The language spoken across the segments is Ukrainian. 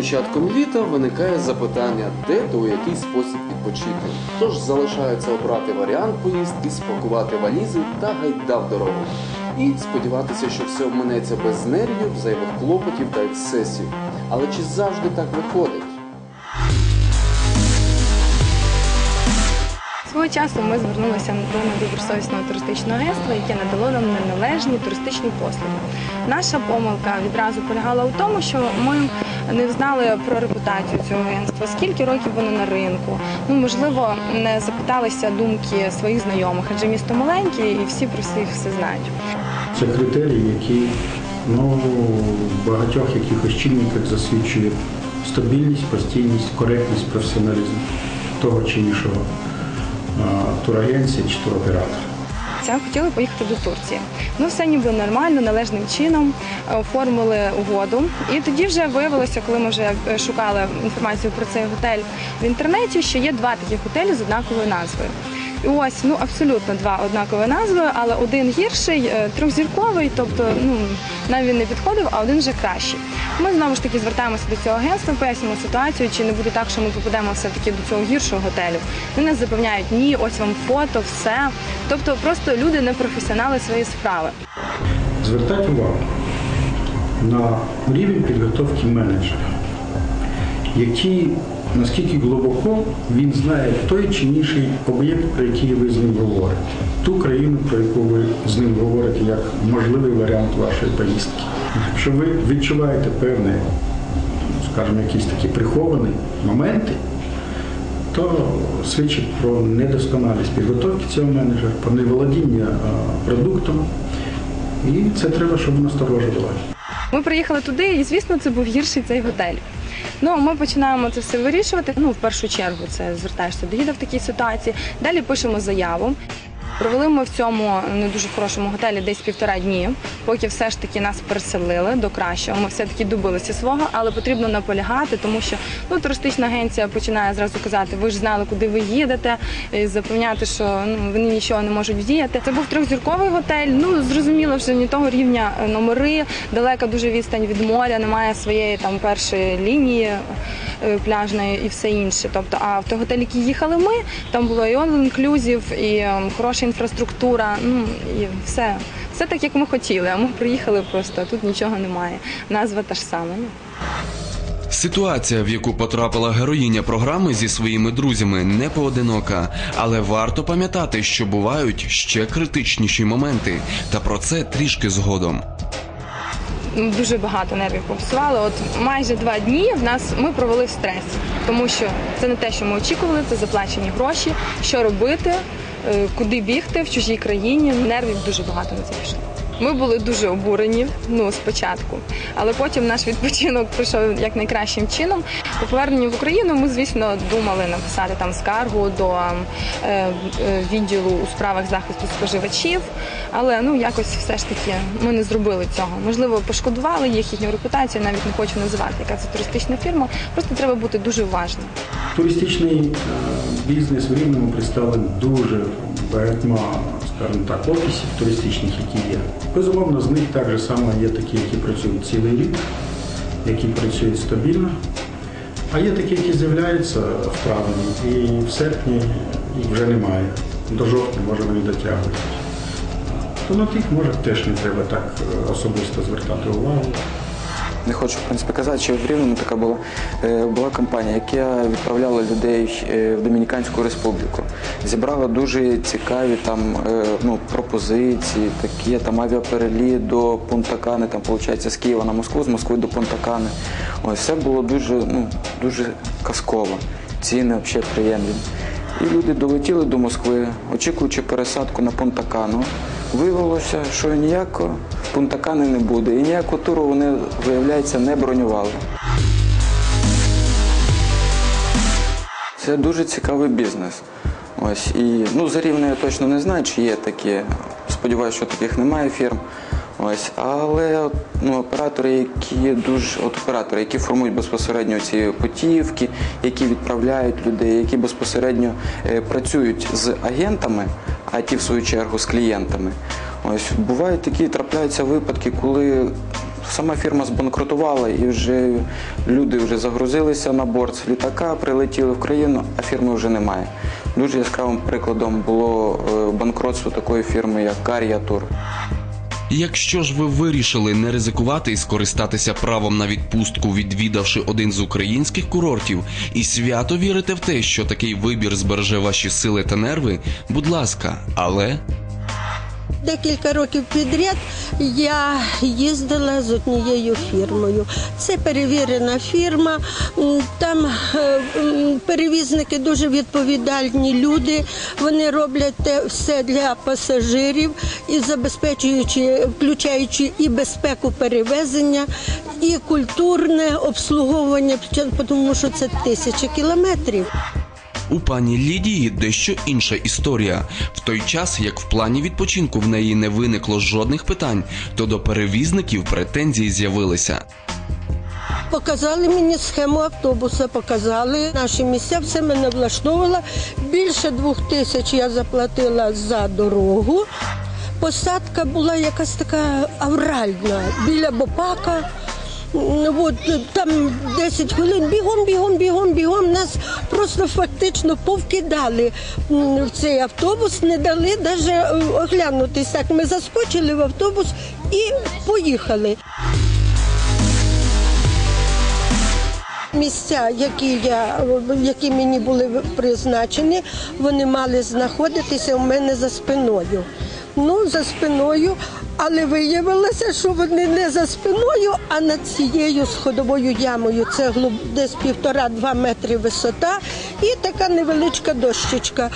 початком літа виникає запитання, де та у який спосіб відпочити. Тож залишається обрати варіант поїздки, спакувати валізи та гайда в дорогу. І сподіватися, що все обминеться без нервів, зайвих клопотів та ексцесів. Але чи завжди так виходить? Часу ми звернулися до недобросовісного туристичного агентства, яке надало нам неналежні туристичні послуги. Наша помилка відразу полягала у тому, що ми не знали про репутацію цього агентства, скільки років воно на ринку. Ну можливо, не запиталися думки своїх знайомих, адже місто маленьке і всі про всіх все знають. Це критерії, які ну, в багатьох якихось чинниках засвідчують стабільність, постійність, коректність, професіоналізм того чи іншого турагенції чи туроператора. Я хотіли поїхати до Турції. Ну все ніби нормально, належним чином е, оформили угоду. І тоді вже виявилося, коли ми вже е, шукали інформацію про цей готель в інтернеті, що є два таких готелі з однаковою назвою. Ось ну абсолютно два однакові назви, але один гірший, е, трьохзірковий, тобто ну нам він не підходив, а один вже кращий. Ми знову ж таки звертаємося до цього агентства, пояснюємо ситуацію, чи не буде так, що ми попадемо все таки до цього гіршого готелю. Вони нас запевняють, ні, ось вам фото, все. Тобто просто люди не професіонали своєї справи. Звертати увагу на рівень підготовки менеджера, який наскільки глибоко він знає той чи інший об'єкт, про який ви з ним говорите, ту країну, про яку ви з ним говорите, як можливий варіант вашої поїздки. Якщо ви відчуваєте певні, скажімо, якісь такі приховані моменти, то свідчить про недосконалість підготовки цього менеджера, про неволодіння продуктом. І це треба, щоб насторожувало. Ми приїхали туди, і звісно, це був гірший цей готель. Ну, ми починаємо це все вирішувати. Ну, в першу чергу, це звертаєшся до гіда в такій ситуації. Далі пишемо заяву. Провели ми в цьому не дуже хорошому готелі десь півтора дні, поки все ж таки нас переселили до кращого. Ми все таки добилися свого, але потрібно наполягати, тому що ну туристична агенція починає зразу казати, ви ж знали, куди ви їдете, і запевняти, що ну вони нічого не можуть вдіяти. Це був трьохзірковий готель. Ну зрозуміло, вже не того рівня е, номери, далека дуже відстань від моря, немає своєї там першої лінії е, пляжної і все інше. Тобто, а в той готель, який їхали ми, там було і all-inclusive, і е, хороша інфраструктура. Ну і все, все так, як ми хотіли. А ми приїхали просто, а тут нічого немає. Назва та ж сама. Ну. Ситуація, в яку потрапила героїня програми зі своїми друзями, не поодинока, але варто пам'ятати, що бувають ще критичніші моменти, та про це трішки згодом. Дуже багато нервів попсували. От майже два дні в нас ми провели в стресі, тому що це не те, що ми очікували, це заплачені гроші. Що робити, е, куди бігти в чужій країні. Нервів дуже багато на це. Ми були дуже обурені ну спочатку, але потім наш відпочинок пройшов як найкращим чином. По поверненню в Україну ми, звісно, думали написати там скаргу до е, е, відділу у справах захисту споживачів, але ну якось все ж таки ми не зробили цього. Можливо, пошкодували їх їхню репутацію. Навіть не хочу називати, яка це туристична фірма. Просто треба бути дуже уважним. Туристичний е, бізнес в Рівному представлений дуже багатьма, скажімо так, офісів туристичних, які є. Безумовно, з них так же само є такі, які працюють цілий рік, які працюють стабільно. А є такі, які з'являються в травні і в серпні їх вже немає. До жовтня, може, вони дотягують. То на тих, може, теж не треба так е, особисто звертати увагу. Не хочу в принципі казати, що в Рівному така була, Е, була компанія, яка відправляла людей е, в Домініканську республіку. Зібрала дуже цікаві там е, ну, пропозиції, такі там авіапереліт до Пунта-Кани, там виходить з Києва на Москву, з Москви до Пунта-Кани. Ось все було дуже, ну, дуже казково. Ціни взагалі приємні. І люди долетіли до Москви, очікуючи пересадку на Пунта-Кану. Виявилося, що ніякого Пунта-Кани не буде. І ніяку туру вони, виявляється, не бронювали. Це дуже цікавий бізнес. Ось і ну за рівне я точно не знаю, чи є такі. Сподіваюся, що таких немає фірм. Ось, але ну, оператори, які дуже от оператори, які формують безпосередньо ці путівки, які відправляють людей, які безпосередньо е, працюють з агентами, а ті в свою чергу з клієнтами. Ось бувають такі трапляються випадки, коли сама фірма збанкрутувала і вже люди вже загрузилися на борт з літака, прилетіли в країну, а фірми вже немає. Дуже яскравим прикладом було е, банкротство такої фірми, як Карія Тур. Якщо ж ви вирішили не ризикувати і скористатися правом на відпустку, відвідавши один з українських курортів, і свято вірите в те, що такий вибір збереже ваші сили та нерви, будь ласка, але Декілька років підряд я їздила з однією фірмою. Це перевірена фірма. Там е, перевізники дуже відповідальні люди. Вони роблять те все для пасажирів і забезпечуючи, включаючи і безпеку перевезення, і культурне обслуговування, тому що це тисячі кілометрів. У пані Лідії дещо інша історія. В той час, як в плані відпочинку в неї не виникло жодних питань, то до перевізників претензії з'явилися. Показали мені схему автобуса, показали наші місця, все мене влаштовувало. Більше двох тисяч я заплатила за дорогу. Посадка була якась така авральна біля Бопака. М, От там 10 хвилин бігом, бігом, бігом, бігом. Нас просто фактично повкидали в цей автобус, не дали навіть оглянутись. Так ми заскочили в автобус і поїхали. Місця, які я які мені були призначені, вони мали знаходитися у мене за спиною. Ну, за спиною, але виявилося, що вони не за спиною, а над цією сходовою ямою. Це десь півтора-два метри висота і така невеличка дощечка.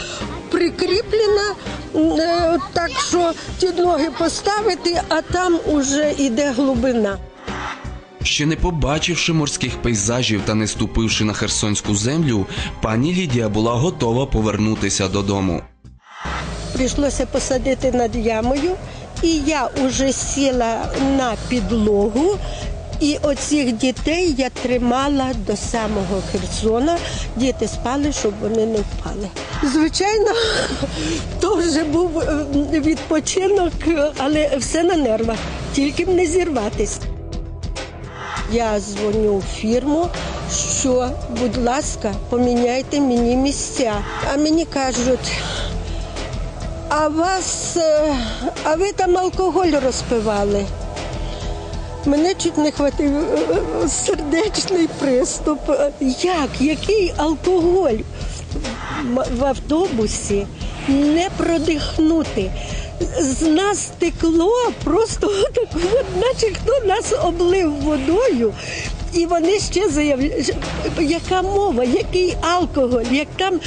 Прикріплена е, так, що ті ноги поставити, а там уже йде глибина. Ще не побачивши морських пейзажів та не ступивши на херсонську землю, пані Лідія була готова повернутися додому. Прийшлося посадити над ямою, і я вже сіла на підлогу. І оцих дітей я тримала до самого Херсона. Діти спали, щоб вони не впали. Звичайно, то вже був е, відпочинок, але все на нервах, тільки б не зірватись. Я дзвоню в фірму, що, будь ласка, поміняйте мені місця. А мені кажуть, а вас, е, а ви там алкоголь розпивали. Мене чуть не хватив е, е, сердечний приступ. Як? Який алкоголь? В автобусі не продихнути. З нас текло просто так, наче хто нас облив водою. І вони ще заявляють, яка мова, який алкоголь, як там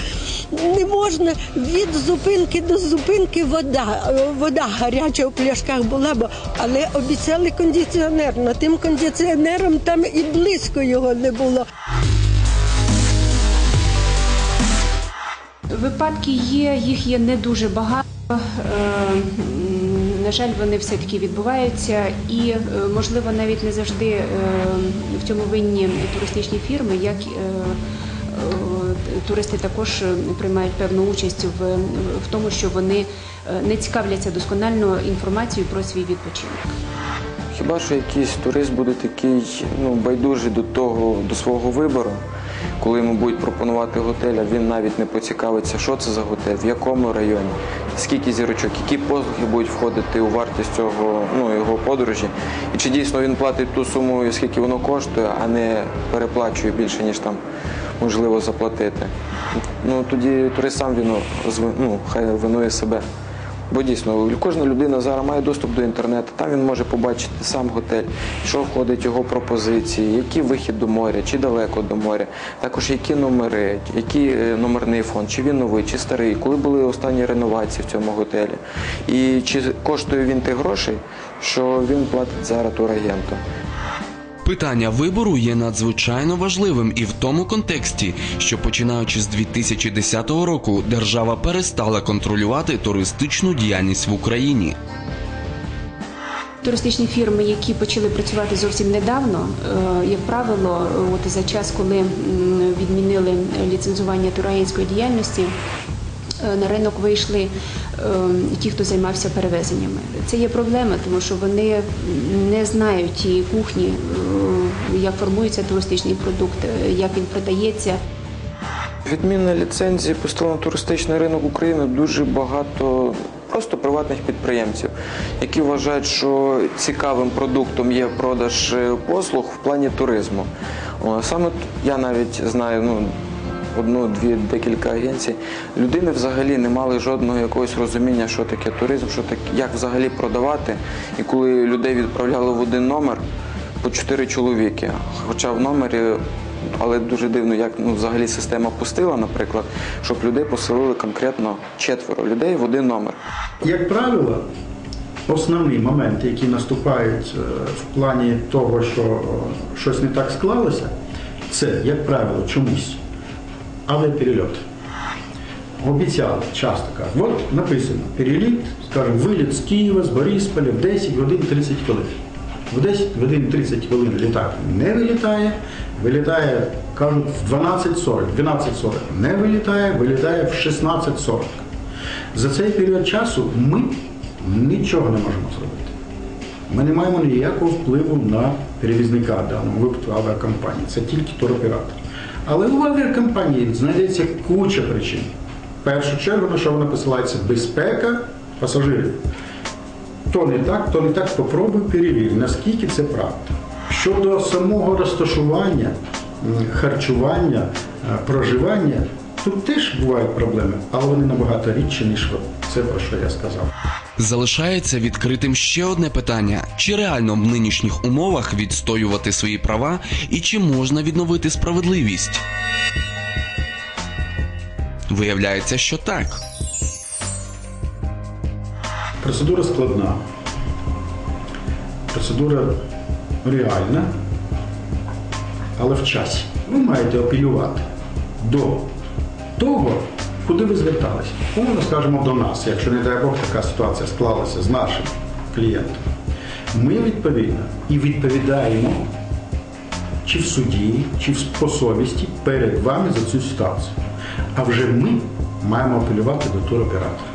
не можна від зупинки до зупинки вода. Е, Вода гаряча в пляшках була, бо але обіцяли кондиціонер. Но тим кондиціонером там і близько його не було. Випадки є, їх є не дуже багато. На жаль, вони все-таки відбуваються, і е, можливо навіть не завжди е, в цьому винні туристичні фірми, як е, туристи також приймають певну участь в, в тому, що вони не цікавляться досконально інформацією про свій відпочинок. Хіба що якийсь турист буде такий ну, байдужий до того, до свого вибору, коли йому будуть пропонувати готель, а він навіть не поцікавиться, що це за готель, в якому районі, скільки зірочок, які послуги будуть входити у вартість цього ну, його подорожі, і чи дійсно він платить ту суму, скільки воно коштує, а не переплачує більше, ніж там можливо заплатити. Ну тоді турист сам він ну, хай винує себе. Бо дійсно кожна людина зараз має доступ до інтернету. Там він може побачити сам готель, що входить його пропозиції, який вихід до моря, чи далеко до моря, також які номери, який е, номерний фонд, чи він новий, чи старий, коли були останні реновації в цьому готелі, і чи коштує він тих грошей, що він платить зараз турагенту. Питання вибору є надзвичайно важливим і в тому контексті, що починаючи з 2010 року держава перестала контролювати туристичну діяльність в Україні. Туристичні фірми, які почали працювати зовсім недавно, е, як правило, от за час, коли відмінили ліцензування турагентської діяльності, на ринок вийшли е, ті, хто займався перевезеннями. Це є проблема, тому що вони не знають тієї кухні, е, як формується туристичний продукт, е, як він продається. Відмінна ліцензії пустила на туристичний ринок України дуже багато просто приватних підприємців, які вважають, що цікавим продуктом є продаж е, послуг в плані туризму. Саме я навіть знаю ну, одну, дві, декілька агенцій. Людини взагалі не мали жодного якогось розуміння, що таке туризм, що таке, як взагалі продавати. І коли людей відправляли в один номер по чотири чоловіки, хоча в номері але дуже дивно, як ну, взагалі система пустила, наприклад, щоб людей поселили конкретно четверо людей в один номер. Як правило, основні моменти, які наступають е, в плані того, що е, щось не так склалося, це, як правило, чомусь авіаперельот. Обіцяли часто кажуть, от написано, переліт, скажімо, виліт з Києва, з Борисполя в 10 годин 30 хвилин. В 10 годин 30 хвилин літак не вилітає, вилітає, кажуть, в 12.40, 12.40 не вилітає, вилітає в 16.40. За цей період часу ми нічого не можемо зробити. Ми не маємо ніякого впливу на перевізника в даному випадку авіакомпанії. Це тільки туроператор. Але у авіакомпанії знайдеться куча причин. В першу чергу, на що вона посилається безпека пасажирів. То не так, то не так, попробуй перевір, наскільки це правда. Щодо самого розташування, харчування, е, проживання, тут теж бувають проблеми, але вони набагато рідші, ніж це, про що я сказав. Залишається відкритим ще одне питання: чи реально в нинішніх умовах відстоювати свої права і чи можна відновити справедливість? Виявляється, що так. Процедура складна. Процедура реальна, але в часі. Ви маєте апелювати до того, куди ви зверталися. Умовно скажемо до нас, якщо не дай Бог така ситуація склалася з нашим клієнтом. Ми відповідно і відповідаємо чи в суді, чи в совісті перед вами за цю ситуацію. А вже ми маємо апелювати до туроператора.